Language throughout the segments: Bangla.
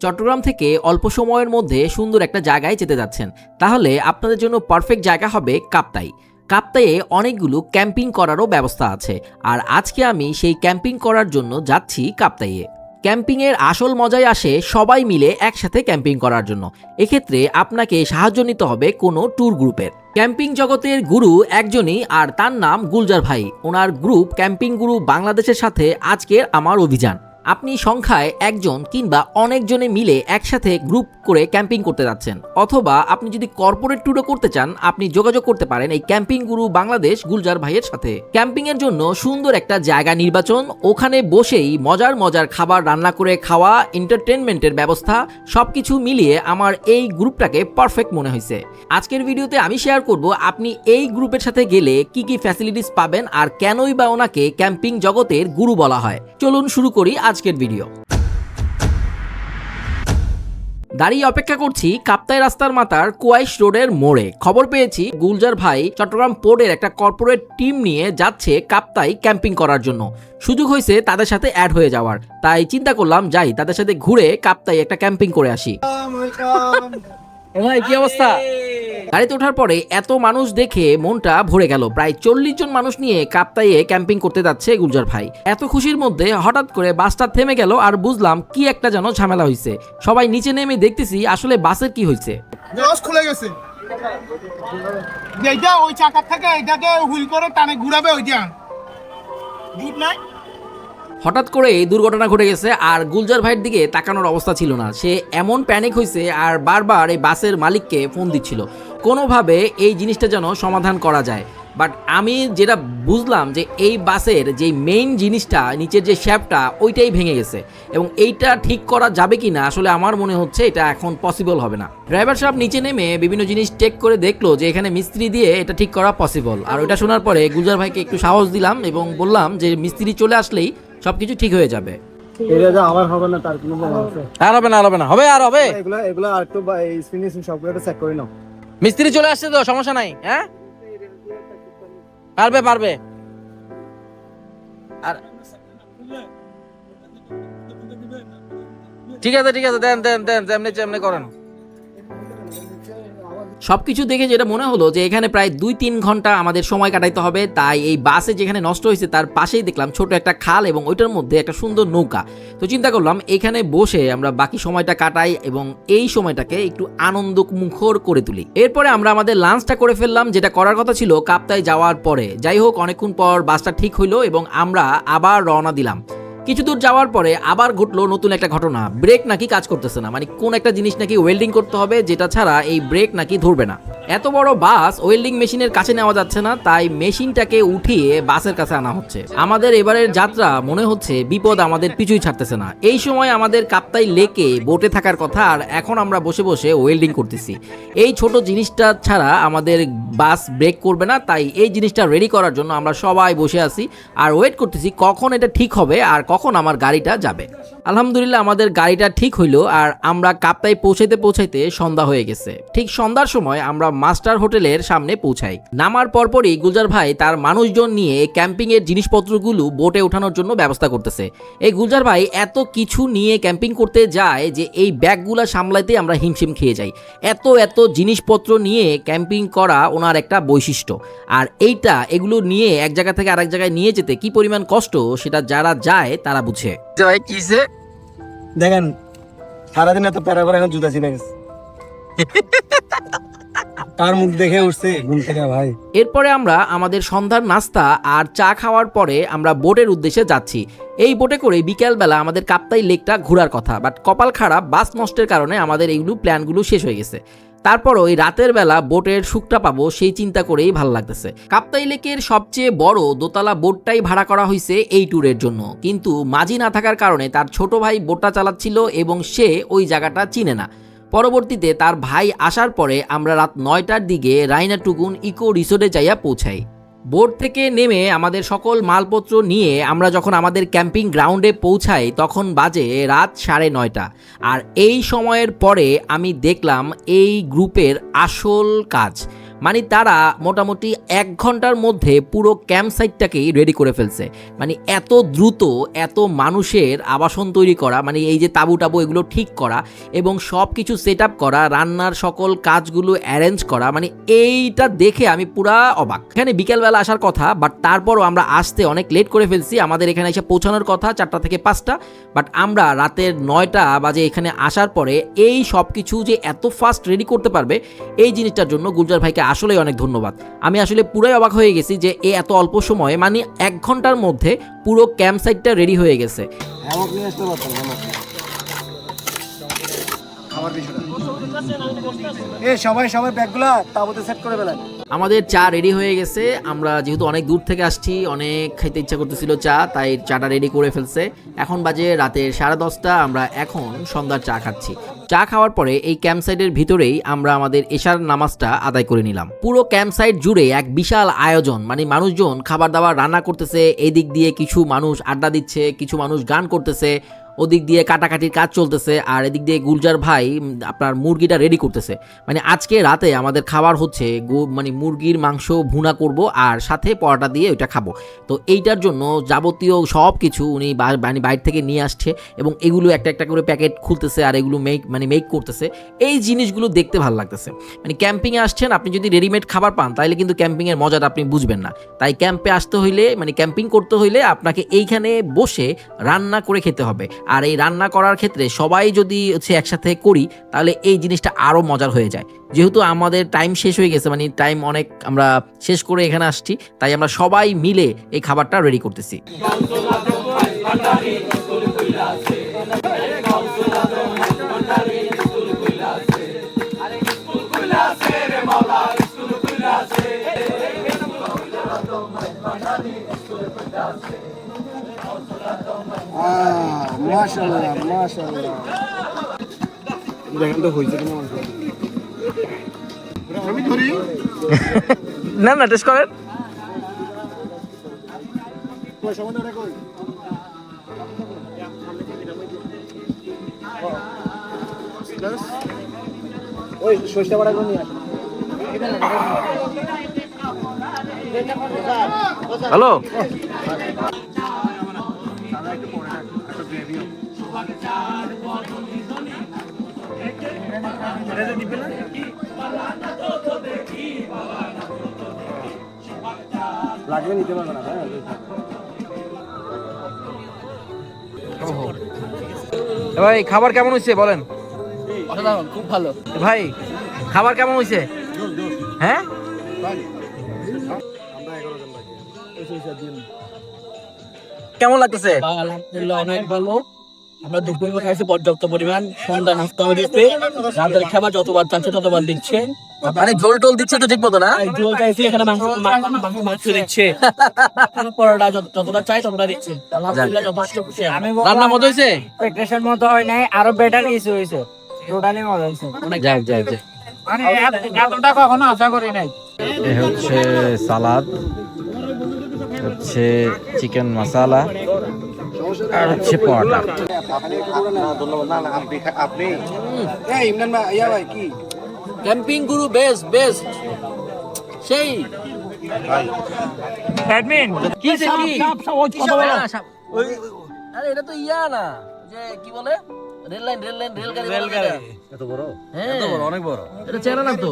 চট্টগ্রাম থেকে অল্প সময়ের মধ্যে সুন্দর একটা জায়গায় যেতে যাচ্ছেন। তাহলে আপনাদের জন্য পারফেক্ট জায়গা হবে কাপ্তাই। কাপ্তাইয়ে অনেকগুলো ক্যাম্পিং করারও ব্যবস্থা আছে। আর আজকে আমি সেই ক্যাম্পিং করার জন্য যাচ্ছি কাপ্তাইয়ে। ক্যাম্পিংয়ের আসল মজাই আসে সবাই মিলে একসাথে ক্যাম্পিং করার জন্য। এক্ষেত্রে আপনাকে সাহায্য নিতে হবে কোনো ট্যুর গ্রুপের ক্যাম্পিং জগতের গুরু একজনই আর তার নাম গুলজার ভাই। ওনার গ্রুপ ক্যাম্পিং গুরু বাংলাদেশের সাথে আজকের আমার অভিযান। আপনি সংখ্যায় একজন কিংবা অনেকজনে মিলে একসাথে গ্রুপ করে ক্যাম্পিং করতে যাচ্ছেন। অথবা আপনি যদি কর্পোরেট ট্যুরও করতে চান, আপনি যোগাযোগ করতে পারেন এই ক্যাম্পিং গুরু বাংলাদেশ গুলজার ভাইয়ের সাথে। ক্যাম্পিং এর জন্য সুন্দর একটা জায়গা নির্বাচন, ওখানে বসেই মজার মজার খাবার রান্না করে খাওয়া এন্টারটেনমেন্টের ব্যবস্থা, সবকিছু মিলিয়ে আমার এই গ্রুপটাকে পারফেক্ট মনে হয়েছে আজকের ভিডিওতে আমি শেয়ার করব আপনি এই গ্রুপের সাথে গেলে কি কি ফ্যাসিলিটিস পাবেন আর কেনই বা ওনাকে ক্যাম্পিং জগতের গুরু বলা হয়। চলুন শুরু করি আজকের ভিডিও দাঁড়িয়ে অপেক্ষা করছি কাপ্তাই রাস্তার মাতার কুয়াইশ রোডের মোড়ে। খবর পেয়েছি গুলজার ভাই চট্টগ্রাম পোর্টের একটা কর্পোরেট টিম নিয়ে যাচ্ছে কাপ্তাই ক্যাম্পিং করার জন্য। সুযোগ হয়েছে তাদের সাথে অ্যাড হয়ে যাওয়ার। তাই চিন্তা করলাম, যাই, তাদের সাথে ঘুরে কাপ্তাই একটা ক্যাম্পিং করে আসি। ভাই কি অবস্থা? গাড়িতে ওঠার পরে এত মানুষ দেখে মনটা ভরে গেল। প্রায় চল্লিশ জন মানুষ নিয়ে কাপ্তাইয়ে ক্যাম্পিং করতে যাচ্ছে গুলজার ভাই। এত খুশির মধ্যে হঠাৎ করে বাসটা থেমে গেল আর বুঝলাম কি একটা যেন ঝামেলা হয়েছে সবাই নিচে নেমে দেখতেছি আসলে বাসের কি হয়েছে রস খুলে গেছে। এইটা ওই চাকার থেকে এটাকে হুইল করে টানে ঘুরাবে জুট নাই হঠাৎ করে এই দুর্ঘটনা ঘটে গেছে আর গুলজার ভাইয়ের দিকে তাকানোর অবস্থা ছিল না। সে এমন প্যানিক হয়েছে আর বারবার এই বাসের মালিককে ফোন দিচ্ছিল। কোনোভাবে এই জিনিসটা যেন সমাধান করা যায়। বাট আমি যেটা বুঝলাম যে এই বাসের যে মেইন জিনিসটা, নিচের যে শ্যাপটা ওইটাই ভেঙে গেছে। এবং এইটা ঠিক করা যাবে কি না আসলে আমার মনে হচ্ছে এটা এখন পসিবল হবে না। ড্রাইভার সাহেব নিচে নেমে বিভিন্ন জিনিস চেক করে দেখল যে এখানে মিস্ত্রি দিয়ে এটা ঠিক করা পসিবল আর ওইটা শোনার পরে গুলজার ভাইকে একটু সাহস দিলাম এবং বললাম যে মিস্ত্রি চলে আসলেই সবকিছু ঠিক হয়ে যাবে। আবার হবে না তার কোনো আছে। আর হবে না আর হবে না। হবে আর হবে। এগুলো এগুলো আর একটু ফিনিশিং সবগুলো চেক করে নাও। মিস্ত্রি চলে আসছে তো সমস্যা নাই হ্যাঁ? পারবে পারবে। আর ঠিক আছে ঠিক আছে দেন দেন দেন যেমনি যেমনি করেন। সবকিছু দেখে যেটা মনে হলো যে এখানে প্রায় দুই তিন ঘণ্টা আমাদের সময় কাটাইতে হবে, তাই এই বাসে যেখানে নষ্ট হয়েছে তার পাশেই দেখলাম ছোট একটা খাল এবং ওইটার মধ্যে একটা সুন্দর নৌকা। তো চিন্তা করলাম এখানে বসে আমরা বাকি সময়টা কাটাই এবং এই সময়টাকে একটু আনন্দ মুখর করে তুলি। এরপরে আমরা আমাদের লাঞ্চটা করে ফেললাম, যেটা করার কথা ছিল কাপ্তায় যাওয়ার পরে। যাই হোক, অনেকক্ষণ পর বাসটা ঠিক হইল এবং আমরা আবার রওনা দিলাম। কিছু দূর যাওয়ার পরে আবার ঘটলো নতুন একটা ঘটনা। ব্রেক নাকি কাজ করতেছে না। মানে কোন একটা জিনিস নাকি ওয়েল্ডিং করতে হবে, যেটা ছাড়া এই ব্রেক নাকি ধরবে না। এত বড় বাস ওয়েল্ডিং মেশিনের কাছে নেওয়া যাচ্ছে না, তাই মেশিনটাকে উঠিয়ে বাসের কাছে আনা হচ্ছে। আমাদের এবারের যাত্রা মনে হচ্ছে বিপদ আমাদের পিছুই ছাড়তেছে না। এই সময় আমাদের কাপ্তাই লেকে বোটে থাকার কথা, আর এখন আমরা বসে বসে ওয়েল্ডিং করতেছি। এই ছোট জিনিসটা ছাড়া আমাদের বাস ব্রেক করবে না, তাই এই জিনিসটা রেডি করার জন্য আমরা সবাই বসে আছি। আর ওয়েট করতেছি কখন এটা ঠিক হবে, আর কখন আমার গাড়িটা যাবে। আলহামদুলিল্লাহ আমাদের গাড়িটা ঠিক হইল আর আমরা কাপ্তাই পৌঁছাইতে পৌঁছাইতে সন্ধ্যা হয়ে গেছে। ঠিক সন্ধ্যার সময় আমরা মাস্টার হোটেলের সামনে পৌঁছাই। নামার পরপরই গুলজার ভাই তার মানুষজন নিয়ে ক্যাম্পিং এর জিনিসপত্রগুলো বোটে ওঠানোর জন্য ব্যবস্থা করতেছে। এই গুলজার ভাই এত কিছু নিয়ে ক্যাম্পিং করতে যায় যে এই ব্যাগগুলো সামলাইতে আমরা হিমশিম খেয়ে যাই। এত এত জিনিসপত্র নিয়ে ক্যাম্পিং করা ওনার একটা বৈশিষ্ট্য। আর এইটা, এগুলো নিয়ে এক জায়গা থেকে আরেক জায়গায় নিয়ে যেতে কি পরিমাণ কষ্ট, সেটা যারা যায় তারা বুঝে। ভাই কিসে দেখেন সারাদিন এত প্যারা করে এখন জুতা ছিঁড়ে গেছে। তার মুখ দেখে উঠছে? ঘুম থেকে ভাই। এরপরে আমরা আমাদের সন্ধ্যার নাস্তা আর চা খাওয়ার পরে আমরা বোটের উদ্দেশ্যে যাচ্ছি। এই বোটে করে বিকেলবেলা আমাদের কাপ্তাই লেকটা ঘোরার কথা বাট কপাল খারাপ বাস নষ্টের কারণে আমাদের এইগুলো প্ল্যানগুলো শেষ হয়ে গেছে। তারপর ওই রাতের বেলা বোটের সুখটা পাবো সেই চিন্তা করেই ভালো লাগতেছে। কাপ্তাই লেকের সবচেয়ে বড় দোতলা বোটটাই ভাড়া করা হয়েছে এই ট্যুরের জন্য। কিন্তু মাঝি না থাকার কারণে তার ছোট ভাই বোটটা চালাচ্ছিল এবং সে ওই জায়গাটা চিনে না। পরবর্তীতে তার ভাই আসার পরে আমরা রাত নয়টার দিকে রাইনা টুকুন ইকো রিসোর্টে যাইয়া পৌঁছাই। বোট থেকে নেমে আমাদের সকল মালপত্র নিয়ে আমরা যখন আমাদের ক্যাম্পিং গ্রাউন্ডে পৌঁছাই, তখন বাজে রাত সাড়ে নয়টা। আর এই সময়ের পরে আমি দেখলাম এই গ্রুপের আসল কাজ। মানে তারা মোটামুটি এক ঘণ্টার মধ্যে পুরো ক্যাম্প সাইটটাকেই রেডি করে ফেলছে। মানে এত দ্রুত, এত মানুষের আবাসন তৈরি করা মানে এই যে তাবু টাবু এগুলো ঠিক করা এবং সব কিছু সেট আপ করা, রান্নার সকল কাজগুলো অ্যারেঞ্জ করা মানে এইটা দেখে আমি পুরা অবাক। এখানে বিকেলবেলা আসার কথা, বাট তারপরও আমরা আসতে অনেক লেট করে ফেলছি। আমাদের এখানে এসে পৌঁছানোর কথা, চারটা থেকে পাঁচটা। বাট আমরা রাতের নয়টা বাজে এখানে আসার পরে এই সব কিছু যে এত ফাস্ট রেডি করতে পারবে, এই জিনিসটার জন্য গুলজার ভাইকে আসলেই অনেক ধন্যবাদ। আমি আসলে পুরাই অবাক হয়ে গেছি যে এ এত অল্প সময়ে মানে এক ঘণ্টার মধ্যে পুরো ক্যাম্প সাইটটা রেডি হয়ে গেছে। হ্যামক নিয়ে আসতে পারতাম হ্যামক এ সবাই সবাই ব্যাগগুলা তাবুতে সেট করে ফেলেন। আমাদের চা রেডি হয়ে গেছে। আমরা যেহেতু অনেক দূর থেকে আসছি অনেক খাইতে ইচ্ছা করতেছিল চা তাই চাটা রেডি করে ফেলছে। এখন বাজে রাতের সাড়ে দশটা আমরা এখন সন্ধ্যার চা খাচ্ছি। চা খাওয়ার পরে এই ক্যাম্প সাইটের ভিতরেই আমরা আমাদের এশার নামাজটা আদায় করে নিলাম। পুরো ক্যাম্প সাইট জুড়ে এক বিশাল আয়োজন মানে মানুষজন খাবার দাবার রান্না করতেছে, এদিক দিক দিয়ে কিছু মানুষ আড্ডা দিচ্ছে, কিছু মানুষ গান করতেছে ওদিক দিয়ে কাটাকাটির কাজ চলতেছে, আর এদিক দিয়ে গুলজার ভাই আপনার মুরগিটা রেডি করতেছে। মানে আজকে রাতে আমাদের খাবার হচ্ছে মানে মুরগির মাংস ভুনা করব আর সাথে পরোটা দিয়ে ওইটা খাব। তো এইটার জন্য যাবতীয় সব কিছু উনি মানে বাইরে থেকে নিয়ে আসছে এবং এগুলো একটা একটা করে প্যাকেট খুলতেছে আর এগুলো মেক মানে মেক করতেছে। এই জিনিসগুলো দেখতে ভালো লাগতেছে। মানে ক্যাম্পিংয়ে আসছেন, আপনি যদি রেডিমেড খাবার পান, তাহলে কিন্তু ক্যাম্পিংয়ের মজাটা আপনি বুঝবেন না। তাই ক্যাম্পে আসতে হইলে মানে ক্যাম্পিং করতে হইলে আপনাকে এইখানে বসে রান্না করে খেতে হবে। আর এই রান্না করার ক্ষেত্রে সবাই যদি হচ্ছে একসাথে করি, তাহলে এই জিনিসটা আরও মজার হয়ে যায়। যেহেতু আমাদের টাইম শেষ হয়ে গেছে মানে টাইম অনেক আমরা শেষ করে এখানে আসছি, তাই আমরা সবাই মিলে এই খাবারটা রেডি করতেছি। মাশাআল্লাহ মাশাআল্লাহ। দেখেন তো হয়েছে কিনা আমি ধরি। না না টেস্ট করেন। ওই সরিষা বাটা করে নিয়ে আসো। হ্যালো? লাগবে নিতে পারবে না হ্যাঁ ভাই খাবার কেমন হয়েছে বলেন? খুব ভালো। ভাই খাবার কেমন হয়েছে? হ্যাঁ? কেমন লাগতেছে? আলহামদুলিল্লাহ অনেক ভালো। আমরা দুপুরে খাইছি পর্যাপ্ত পরিমাণ। সন্ধ্যা নাস্তা দিচ্ছে রাতের খাবার যতবার চাচ্ছে ততবার দিচ্ছে। মানে ঝোল টোল দিচ্ছে তো ঠিক মতো না? জল চাইছি এখানে মাংস মাংস- দিচ্ছে। পরোটা যতটা চাই ততটা দিচ্ছে। আলহামদুলিল্লাহ যথেষ্ট খুশি আমি রান্না মতো হয়েছে? এক্সপেকটেশন মতো হয় নাই আরও বেটার কিছু হয়েছে। টোটালি মজা হয়েছে। যাক যাক যাক। মানে এতটা কখনো আশা করি নাই। এ হচ্ছে সালাদ। হচ্ছে চিকেন মশালা আর হচ্ছে পরোটা। ধন্যবাদ না না আপনি খা- আপনি এই ইমরান ভাই ইয়া ভাই কি? ক্যাম্পিং গুরু বেস্ট বেস্ট সেই। অ্যাডমিন কি কি? আরে এটা তো ইয়া না যে কি বলে? Rail line rail line rail গাড়ি রেল গাড়ি এত বড়? হ্যাঁ। এত বড় অনেক বড়। এটা চেনা না তো।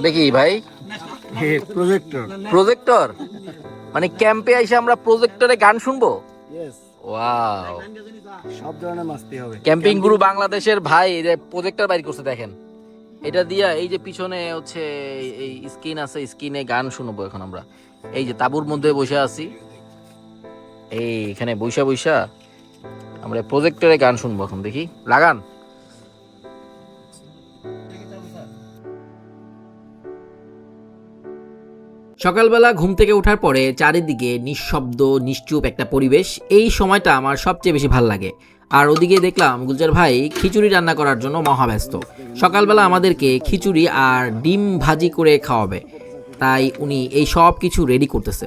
দেখি ভাই। প্রজেক্টর। প্রজেক্টর? মানে ক্যাম্পে এসে আমরা প্রজেক্টরে গান শুনব? ওয়াও। সব ধরনের মাস্তি হবে। ক্যাম্পিং গুরু বাংলাদেশের ভাই প্রজেক্টর বাইর করছে দেখেন। এটা দিয়া এই যে পিছনে হচ্ছে এই স্ক্রিন আছে স্ক্রিনে গান শুনব এখন আমরা। এই যে তাবুর মধ্যে বসে আছি। এই এখানে বৈশা বৈশা আমরা প্রজেক্টরে গান শুনব এখন দেখি। লাগান। সকালবেলা ঘুম থেকে ওঠার পরে চারিদিকে নিঃশব্দ, নিশ্চুপ একটা পরিবেশ। এই সময়টা আমার সবচেয়ে বেশি ভালো লাগে। আর ওদিকে দেখলাম গুলজার ভাই খিচুড়ি রান্না করার জন্য মহাব্যস্ত। সকালবেলা আমাদেরকে খিচুড়ি আর ডিম ভাজি করে খাওয়াবে। তাই উনি এই সব কিছু রেডি করতেছে।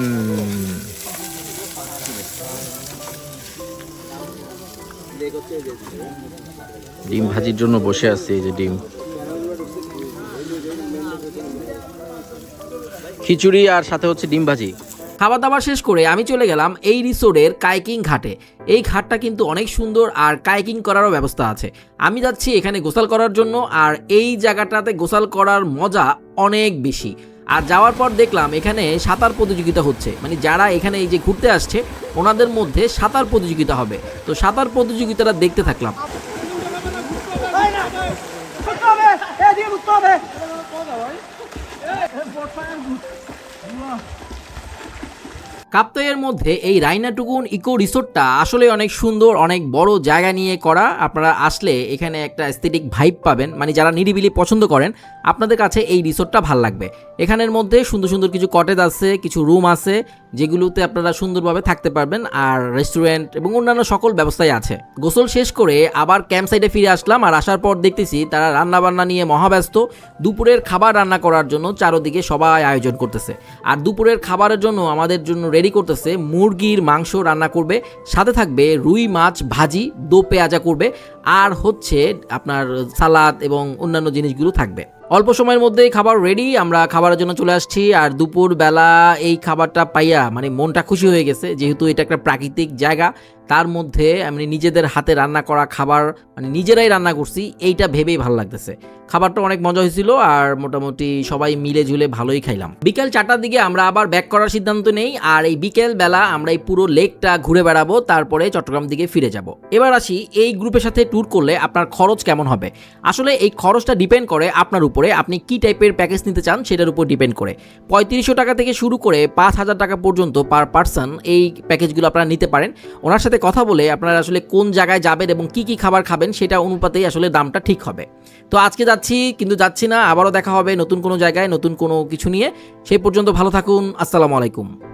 ডিম ভাজির জন্য বসে আছি এই যে ডিম। খিচুড়ি আর সাথে হচ্ছে ডিম ভাজি। খাবার দাবার শেষ করে আমি চলে গেলাম এই রিসোর্টের কাইকিং ঘাটে। এই ঘাটটা কিন্তু অনেক সুন্দর আর কাইকিং করারও ব্যবস্থা আছে। আমি যাচ্ছি এখানে গোসল করার জন্য আর এই জায়গাটাতে গোসল করার মজা অনেক বেশি। আর যাওয়ার পর দেখলাম এখানে সাঁতার প্রতিযোগিতা হচ্ছে। মানে যারা এখানে এই যে ঘুরতে আসছে, ওনাদের মধ্যে সাঁতার প্রতিযোগিতা হবে। তো সাঁতার প্রতিযোগিতাটা দেখতে থাকলাম। কাপ্তাইয়ের মধ্যে এই রাইনাটুকুন ইকো রিসোর্টটা আসলে অনেক সুন্দর, অনেক বড় জায়গা নিয়ে করা। আপনারা আসলে এখানে একটা অ্যাস্থেটিক ভাইব পাবেন। মানে যারা নিরিবিলি পছন্দ করেন, আপনাদের কাছে এই রিসোর্টটা ভালো লাগবে। এখানের মধ্যে সুন্দর সুন্দর কিছু কটেজ আছে, কিছু রুম আছে, যেগুলোতে আপনারা সুন্দরভাবে থাকতে পারবেন। আর রেস্টুরেন্ট এবং অন্যান্য সকল ব্যবস্থাই আছে। গোসল শেষ করে আবার ক্যাম্প সাইডে ফিরে আসলাম। আর আসার পর দেখতেছি তারা রান্না বান্না নিয়ে মহাব্যস্ত। দুপুরের খাবার রান্না করার জন্য চারোদিকে সবাই আয়োজন করতেছে। আর দুপুরের খাবারের জন্য আমাদের জন্য রেডি করতেছে, মুরগির মাংস রান্না করবে, সাথে থাকবে রুই মাছ, ভাজি, দো পেঁয়াজা করবে, আর হচ্ছে আপনার সালাদ এবং অন্যান্য জিনিসগুলো থাকবে। অল্প সময়ের মধ্যেই খাবার রেডি আমরা খাবারের জন্য চলে আসছি, আর দুপুর বেলা এই খাবারটা পাইয়া মানে মনটা খুশি হয়ে গেছে, যেহেতু এটা একটা প্রাকৃতিক জায়গা তার মধ্যে আমি নিজেদের হাতে রান্না করা খাবার মানে নিজেরাই রান্না করছি, এইটা ভেবেই ভালো লাগতেছে। খাবারটা অনেক মজা হয়েছিল আর মোটামুটি সবাই মিলে ঝুলে ভালোই খাইলাম। বিকেল চারটার দিকে আমরা আবার ব্যাক করার সিদ্ধান্ত নেই আর এই বিকেল বেলা আমরা এই পুরো লেকটা ঘুরে বেড়াবো, তারপরে চট্টগ্রাম দিকে ফিরে যাব। এবার আসি এই গ্রুপের সাথে ট্যুর করলে আপনার খরচ কেমন হবে? আসলে এই খরচটা ডিপেন্ড করে আপনার উপরে, আপনি কি টাইপের প্যাকেজ নিতে চান সেটার উপর ডিপেন্ড করে। পঁয়ত্রিশশো টাকা থেকে শুরু করে পাঁচ হাজার টাকা পর্যন্ত পার পার্সন এই প্যাকেজগুলো আপনারা নিতে পারেন। ওনার সাথে কথা বলে আপনারা আসলে কোন জায়গায় যাবেন এবং কি কি খাবার খাবেন সেটা অনুপাতেই আসলে দামটা ঠিক হবে। তো আজকে যাচ্ছি, কিন্তু যাচ্ছি না, আবারও দেখা হবে নতুন কোনো জায়গায়, নতুন কোনো কিছু নিয়ে। সেই পর্যন্ত ভালো থাকুন, আসসালামু আলাইকুম।